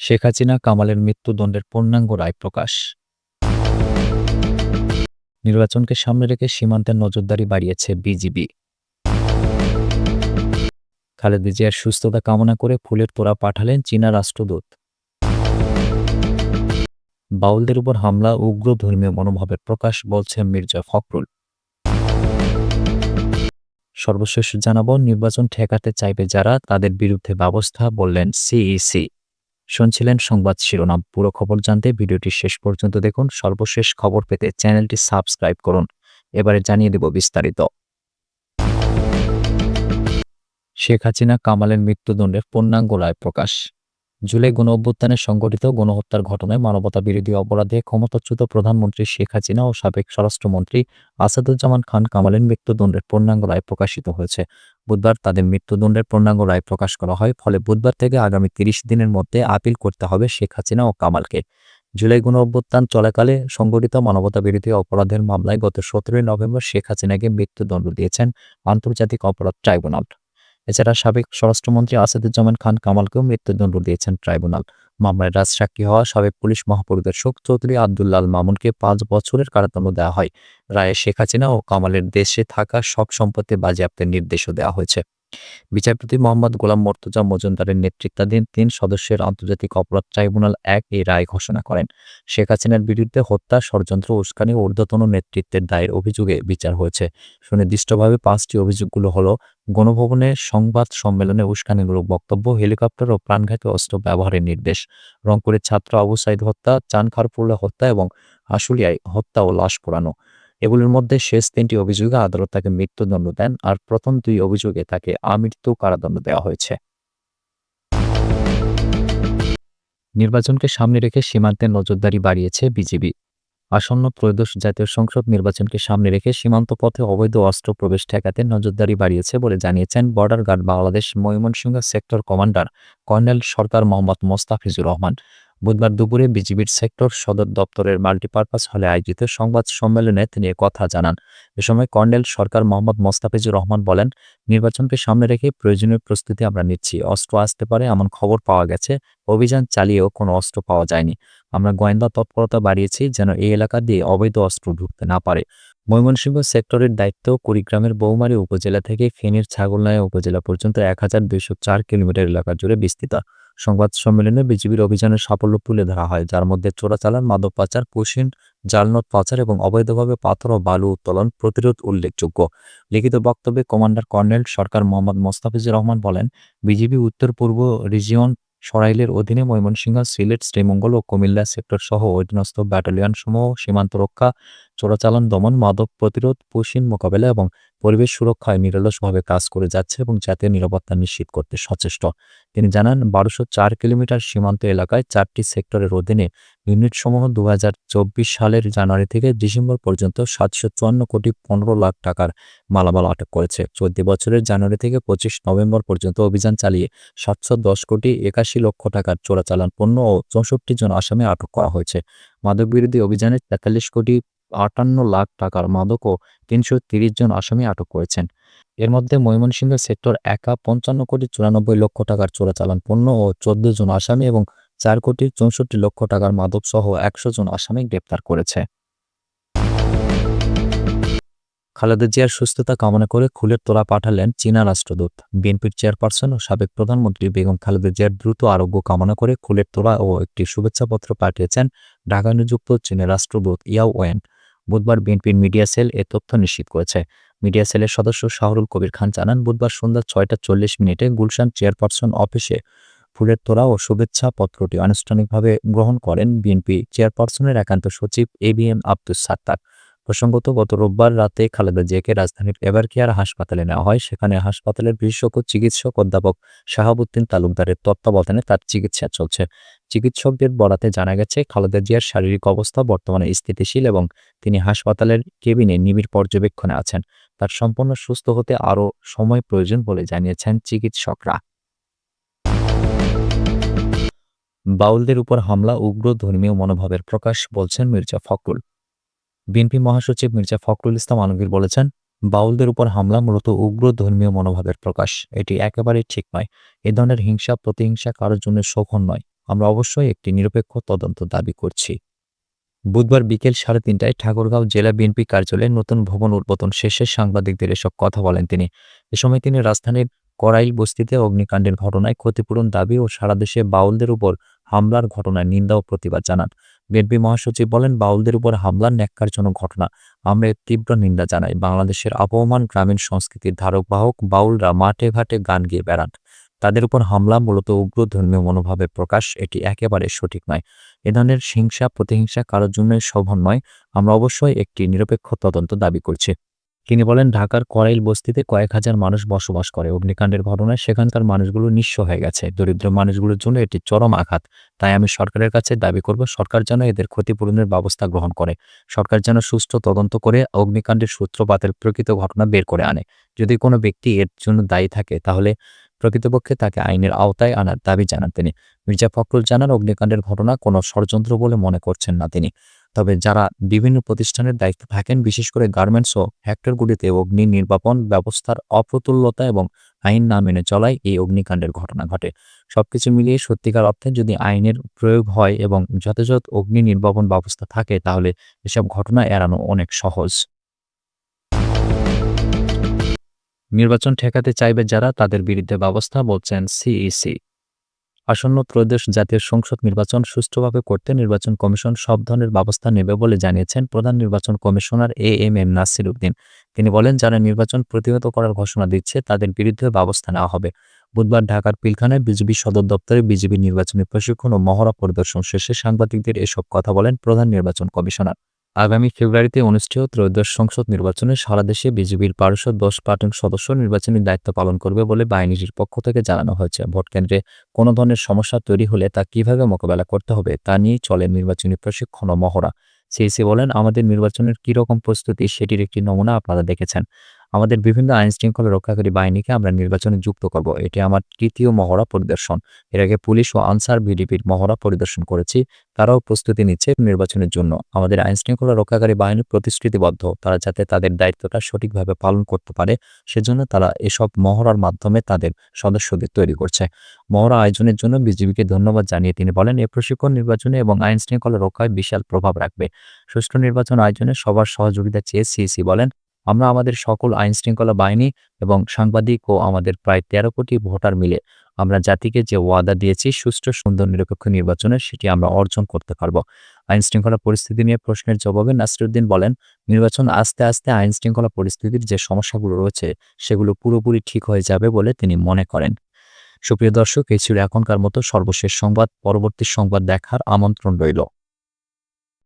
শেখ হাসিনা, কামালের মৃত্যুদণ্ডের পূর্ণাঙ্গ রায় প্রকাশ। নির্বাচনকে সামনে রেখে সীমান্তের নজরদারি বাড়িয়েছে বিজিবি। খালেদা জিয়ার সুস্থতা কামনা করে ফুলের তোড়া পাঠালেন চীনা রাষ্ট্রদূত। বাউলদের উপর হামলা, উগ্র ধর্মীয় মনোভাবের প্রকাশ, বলছে মির্জা ফখরুল। সর্বশেষ জানাব, নির্বাচন ঠেকাতে চাইবে যারা, তাদের বিরুদ্ধে ব্যবস্থা, বললেন সিইসি। শুনছিলেন সংবাদ শিরোনাম। পুরো খবর জানতে ভিডিওটি শেষ পর্যন্ত দেখুন। সর্বশেষ খবর পেতে চ্যানেলটি সাবস্ক্রাইব করুন। এবারে জানিয়ে দেব বিস্তারিত। শেখ হাসিনা কামালের মৃত্যুদণ্ডের পূর্ণাঙ্গ রায় প্রকাশ। জুলাই গণ অভ্যুত্থানে সংঘটিত গণহত্যার ঘটনায় মানবতা বিরোধী অপরাধে ক্ষমতাচ্যুত প্রধানমন্ত্রী শেখ হাসিনা ও সাবেক স্বরাষ্ট্রমন্ত্রী আসাদুজ্জামান খান কামালের মৃত্যুদণ্ডের পূর্ণাঙ্গ রায় প্রকাশিত হয়েছে। বুধবার তাদের মৃত্যুদণ্ডের পূর্ণাঙ্গ রায় প্রকাশ করা হয়। ফলে বুধবার থেকে আগামী তিরিশ দিনের মধ্যে আপিল করতে হবে শেখ হাসিনা ও কামালকে। জুলাই গণ অভ্যুত্থান চলাকালে সংঘটিত মানবতা বিরোধী অপরাধের মামলায় গত সতেরোই নভেম্বর শেখ হাসিনাকে মৃত্যুদণ্ড দিয়েছেন আন্তর্জাতিক অপরাধ ট্রাইব্যুনাল। এছাড়া সাবেক স্বরাষ্ট্রমন্ত্রী আসাদুজ্জামান খান কামালকেও মৃত্যুদণ্ড দিয়েছেন ট্রাইব্যুনাল। মামলায় রাজসাক্ষী হওয়া সাবেক পুলিশ মহাপরিদর্শক চৌধুরী আবদুল্লাল মামুনকে পাঁচ বছরের কারাদণ্ড দেওয়া হয়। রায়ে শেখ হাসিনা ও কামালের দেশে থাকা সব সম্পত্তি বাজেয়াপ্তের নির্দেশও দেওয়া হয়েছে। বিচারপতি মোহাম্মদ গোলাম মর্তুজা মজুমদারের নেতৃত্বাধীন তিন সদস্যের আন্তর্জাতিক অপরাধ ট্রাইব্যুনাল এক এই রায় ঘোষণা করেন। শেখ হাসিনার বিরুদ্ধে হত্যা, ষড়যন্ত্র, উস্কানি ও ঊর্ধ্বতন নেতৃত্বের দায়ের অভিযোগে বিচার হয়েছে। সুনির্দিষ্টভাবে পাঁচটি অভিযোগগুলো হলো গণভবনে সংবাদ সম্মেলনে উস্কানিমূলক বক্তব্য, হেলিকপ্টার ও প্রাণঘাতী অস্ত্র ব্যবহারের নির্দেশ। রংপুরের ছাত্র আবু সাইদ হত্যা চানখারপুল্লা হত্যা এবং আশুলিয়ায় হত্যা ও লাশ পোড়ানো। এগুলির মধ্যে শেষ তিনটি অভিযোগে আদালত তাকে মৃত্যুদণ্ড দেন আর প্রথম দুই অভিযোগে তাকে আমৃত্যু কারাদণ্ড দেওয়া হয়েছে। নির্বাচনকে সামনে রেখে সীমান্তে নজরদারি বাড়িয়েছে বিজিবি। আসন্ন ত্রয়োদশ জাতীয় সংসদ নির্বাচনকে সামনে রেখে সীমান্ত পথে অবৈধ অস্ত্র প্রবেশ ঠেকাতে নজরদারি বাড়িয়েছে বলে জানিয়েছেন border guard Bangladesh Mymensingh sector commander colonel Sarkar Mohammad Mostafizur Rahman. বুধবার দুপুরে বিজিবির সেক্টর সদর দপ্তরের মাল্টিপারপাস হলে আয়োজিত সংবাদ সম্মেলনে তিনি কথা জানান। এ সময় কর্নেল সরকার মোহাম্মদ মোস্তাফিজুর রহমান বলেন, নির্বাচনকে সামনে রেখে প্রয়োজনীয় প্রস্তুতি আমরা নিচ্ছি। অস্ত্র আসতে পারে, এমন খবর পাওয়া গেছে। অভিযান চালিয়েও কোনো অস্ত্র পাওয়া যায়নি। আমরা গোয়েন্দা তৎপরতা বাড়িয়েছি যেন এই এলাকা দিয়ে অবৈধ অস্ত্র ঢুকতে না পারে। ময়মনসিংহ সেক্টরের দায়িত্ব কুড়িগ্রামের বৌমারী উপজেলা থেকে ফেনীর ছাগলনাইয়া উপজেলা পর্যন্ত এক হাজার দুইশো চার কিলোমিটার এলাকা জুড়ে বিস্তৃত। সংবাদ সম্মেলনে বিজিবির অভিযানের সাফল্য তুলে ধরা হয়, যার মধ্যে চোরাচালান মাদক পাচার কুশিন জালনোট পাচার এবং অবৈধভাবে পাথর ও বালু উত্তোলন প্রতিরোধ উল্লেখযোগ্য। লিখিত বক্তব্যে কমান্ডার কর্নেল সরকার মোহাম্মদ মোস্তাফিজুর রহমান বলেন, বিজিবি উত্তর পূর্ব রিজিয়ন সরাইলের অধীনে ময়মনসিংহ, সিলেট, শ্রীমঙ্গল ও কুমিল্লা সেক্টর সহ অধীনস্থ ব্যাটালিয়ন সমূহ সীমান্ত রক্ষা, চোরাচালান দমন, মাদক প্রতিরোধ পুশিন মোকাবেলা এবং পরিবেশ সুরক্ষায় নিরলসভাবে কাজ করে যাচ্ছে এবং জাতীয় নিরাপত্তা নিশ্চিত করতে সচেষ্ট। তিনি জানান, বারোশো চার কিলোমিটার সীমান্ত এলাকায় চারটি সেক্টরের অধীনে ইউনিটসমূহ দু সালের জানুয়ারি থেকে ডিসেম্বর পর্যন্ত সাতশো চুয়ান্ন কোটি পনেরো লাখ টাকার মালামাল আটক করেছে। চলতি বছরের জানুয়ারি থেকে পঁচিশ নভেম্বর পর্যন্ত অভিযান চালিয়ে সাতশো দশ কোটি একাশি লক্ষ টাকার চোরাচালান পণ্য ও চৌষট্টি জন আসামে আটক করা হয়েছে। মাদক বিরোধী অভিযানে তেতাল্লিশ কোটি আটান্ন লাখ টাকার মাদক ও তিনশো তিরিশ জন আসামি আটক করেছেন। এর মধ্যে ময়মনসিংহ সেক্টর একা পঞ্চান্ন কোটি চুরানব্বই লক্ষ টাকার চোরাচালান পণ্য ও চোদ্দ জন আসামি এবং চার কোটি চৌষট্টি লক্ষ টাকার মাদক সহ একশো জন আসামি গ্রেপ্তার করেছে। খালেদা জিয়ার সুস্থতা কামনা করে খুলের তোলা পাঠালেন চীনা রাষ্ট্রদূত। বিএনপির চেয়ারপারসন ও সাবেক প্রধানমন্ত্রী বেগম খালেদা জিয়ার দ্রুত আরোগ্য কামনা করে খুলের তোলা ও একটি শুভেচ্ছাপত্র পাঠিয়েছেন ঢাকা নিযুক্ত চীনের রাষ্ট্রদূত ইয়াও ওয়েন। বুধবার বিএনপির মিডিয়া সেল এ তথ্য নিশ্চিত করেছে। মিডিয়া সেলের সদস্য শাহরুল কবির খান জানান, বুধবার সন্ধ্যা ছয়টা চল্লিশ মিনিটে গুলশান চেয়ারপারসন অফিসে ফুলের তোড়া ও শুভেচ্ছা পত্রটি আনুষ্ঠানিকভাবে গ্রহণ করেন বিএনপি চেয়ারপারসনের একান্ত সচিব A B M Abdus Sattar. প্রসঙ্গত, গত রোববার রাতে খালেদা জিয়াকে রাজধানীর এভার কেয়ার হাসপাতালে নেওয়া হয়। সেখানে হাসপাতালের বিশেষজ্ঞ চিকিৎসক অধ্যাপক শাহাবুদ্দিন তালুকদারের তত্ত্বাবধানে তার চিকিৎসা চলছে। চিকিৎসকদের বরাতে জানা গেছে, খালেদা জিয়ার শারীরিক অবস্থা বর্তমানে স্থিতিশীল এবং তিনি হাসপাতালের কেবিনে নিবিড় পর্যবেক্ষণে আছেন। তার সম্পূর্ণ সুস্থ হতে আরও সময় প্রয়োজন বলে জানিয়েছেন চিকিৎসকরা। বাউলদের উপর হামলা, উগ্র ধর্মীয় মনোভাবের প্রকাশ বলছেন মির্জা ফখরুল। বিএনপি মহাসচিব মির্জা ফখরুল ইসলাম আলমগীর বলেছেন, বাউলদের উপর হামলা মূলত উগ্র ধর্মীয় মনোভাবের প্রকাশ। এটি একেবারেই ঠিক নয়। এ ধরনের হিংসা, প্রতিহিংসা কারোর জন্য শোভন নয়। আমরা অবশ্যই একটি নিরপেক্ষ তদন্ত দাবি করছি। বুধবার বিকেল সাড়ে তিনটায় ঠাকুরগাঁও জেলা বিএনপি কার্যালয়ে নতুন ভবন উদ্বোধন শেষে সাংবাদিকদের এসব কথা বলেন তিনি। এ সময় তিনি রাজধানীর করাইল বস্তিতে অগ্নিকাণ্ডের ঘটনায় ক্ষতিপূরণ দাবি ও সারা দেশে বাউলদের উপর হামলার ঘটনায় নিন্দা ও প্রতিবাদ জানান। বিএনপি মহাসচিব বলেন, বাউলদের উপর হামলার ন্যাক্কারজনক ঘটনা। আমরা তীব্র নিন্দা জানাই। বাংলাদেশের আবহমান গ্রামীণ সংস্কৃতির ধারক বাহক বাউলরা মাঠে ঘাটে গান গিয়ে বেড়ান। তাদের উপর হামলা মূলত উগ্র ধর্মীয় মনোভাবের প্রকাশ, এটি একেবারে সঠিক নয়। এ ধরনের হিংসা, প্রতিহিংসা কারোর জন্য শোভন নয়। আমরা অবশ্যই একটি নিরপেক্ষ তদন্ত দাবি করছি। তিনি বলেন, ঢাকার করাইল বস্তিতে কয়েক হাজার মানুষ বসবাস করে। অগ্নিকাণ্ডের ঘটনায় সেখানকার মানুষগুলো নিঃস্ব হয়ে গেছে। দরিদ্র মানুষগুলোর জন্য এটি চরম আঘাত। তাই আমি সরকারের কাছে দাবি করব, সরকার যেন এদের ক্ষতিপূরণের ব্যবস্থা গ্রহণ করে। সরকার যেন সুষ্ঠু তদন্ত করে অগ্নিকাণ্ডের সূত্রপাতের প্রকৃত ঘটনা বের করে আনে। যদি কোনো ব্যক্তি এর জন্য দায়ী থাকে, তাহলে প্রকৃতপক্ষে তাকে আইনের আওতায় আনার দাবি জানান তিনি। মির্জা ফখরুল জানান, অগ্নিকাণ্ডের ঘটনা কোনো ষড়যন্ত্র বলে মনে করছেন না তিনি। তবে যারা বিভিন্ন প্রতিষ্ঠানের দায়িত্বে থাকেন, বিশেষ করে গার্মেন্টস ও ফ্যাক্টরগুলিতে অগ্নি নির্বাপন ব্যবস্থার অপ্রতুল্যতা এবং আইন না মেনে চলায় এই অগ্নিকাণ্ডের ঘটনা ঘটে। সবকিছু মিলিয়ে সত্যিকার অর্থে যদি আইনের প্রয়োগ হয় এবং যথাযথ অগ্নি নির্বাপন ব্যবস্থা থাকে, তাহলে এসব ঘটনা এড়ানো অনেক সহজ। নির্বাচন ঠেকাতে চাইবে যারা তাদের বিরুদ্ধে ব্যবস্থা বলছেন সিইসি আসন্ন ত্রয়োদশ জাতীয় সংসদ নির্বাচন সুষ্ঠুভাবে করতে নির্বাচন কমিশন সব ধরনের ব্যবস্থা নেবে বলে জানিয়েছেন প্রধান নির্বাচন commissioner A M M Nasir Uddin তিনি বলেন, যারা নির্বাচন প্রতিহত করার ঘোষণা দিচ্ছে, তাদের বিরুদ্ধে ব্যবস্থা নেওয়া হবে। বুধবার ঢাকার পিলখানায় বিজেপি সদর দপ্তরে বিজেপি নির্বাচনী প্রশিক্ষণ ও মহড়া পরিদর্শন শেষে সাংবাদিকদের এসব কথা বলেন প্রধান নির্বাচন কমিশনার। আগামী ফেব্রুয়ারিতে অনুষ্ঠেয় ত্রয়োদশ সংসদ নির্বাচনে সারা দেশে বিজেপির বারোশো দশ প্লাটুন সদস্য নির্বাচনী দায়িত্ব পালন করবে বলে বাহিনীটির পক্ষ থেকে জানানো হয়েছে। ভোটকেন্দ্রে কোনো ধরনের সমস্যা তৈরি হলে তা কীভাবে মোকাবেলা করতে হবে তা নিয়ে চলে নির্বাচনী প্রশিক্ষণ মহড়া। সিএসি বলেন, আমাদের নির্বাচনের কী রকম প্রস্তুতি সেটির একটি নমুনা আপনারা দেখেছেন। আমাদের বিভিন্ন আইন শৃঙ্খলা রক্ষাকারী বাহিনীকে আমরা নির্বাচনে যুক্ত করব। এটি আমার তৃতীয় মহড়া পরিদর্শন। এর আগে পুলিশ ও আনসার ভিডিপির মহড়া পরিদর্শন করেছি। তারাও প্রস্তুতি নিচ্ছে নির্বাচনের জন্য। আমাদের আইন শৃঙ্খলা রক্ষাকারী বাহিনী প্রতিশ্রুতিবদ্ধ। তারা যাতে তাদের দায়িত্বটা সঠিকভাবে পালন করতে পারে, সেজন্য তারা এসব মহড়ার মাধ্যমে তাদের সদস্যদের তৈরি করছে। মহড়া আয়োজনের জন্য বিজেপিকে ধন্যবাদ জানিয়ে তিনি বলেন, এ প্রশিক্ষণ নির্বাচনে এবং আইন শৃঙ্খলা রক্ষায় বিশাল প্রভাব রাখবে। সুষ্ঠু নির্বাচন আয়োজনে সবার সহযোগিতা চেয়ে সিইসি বলেন আমরা আমাদের সকল আইন শৃঙ্খলা বাহিনী এবং সাংবাদিক ও আমাদের প্রায় তেরো কোটি ভোটার মিলে আমরা জাতিকে যে ওয়াদা দিয়েছি, সুষ্ঠু, সুন্দর, নিরপেক্ষ নির্বাচনে, সেটি আমরা অর্জন করতে পারব। আইন শৃঙ্খলা পরিস্থিতি নিয়ে প্রশ্নের জবাবে নাসিরুদ্দিন বলেন, নির্বাচন আস্তে আস্তে আইন শৃঙ্খলা পরিস্থিতির যে সমস্যাগুলো রয়েছে, সেগুলো পুরোপুরি ঠিক হয়ে যাবে বলে তিনি মনে করেন। সুপ্রিয় দর্শক, এই ছিল এখনকার মতো সর্বশেষ সংবাদ। পরবর্তী সংবাদ দেখার আমন্ত্রণ রইল।